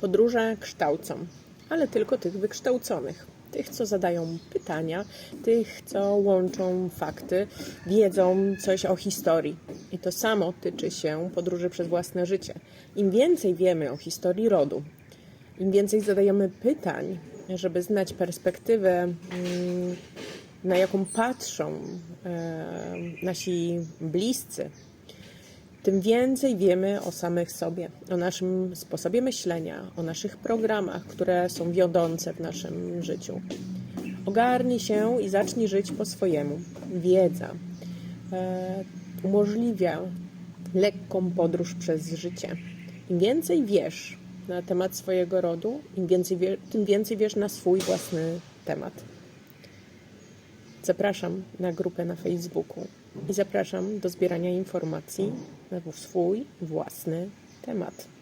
Podróże kształcą, ale tylko tych wykształconych. Tych, co zadają pytania, tych, co łączą fakty, wiedzą coś o historii. I to samo tyczy się podróży przez własne życie. Im więcej wiemy o historii rodu, im więcej zadajemy pytań, żeby znać perspektywę, mm, na jaką patrzą e, nasi bliscy, tym więcej wiemy o samych sobie, o naszym sposobie myślenia, o naszych programach, które są wiodące w naszym życiu. Ogarnij się i zacznij żyć po swojemu. Wiedza e, umożliwia lekką podróż przez życie. Im więcej wiesz na temat swojego rodu, im więcej wie, tym więcej wiesz na swój własny temat. Zapraszam na grupę na Facebooku i zapraszam do zbierania informacji na swój własny temat.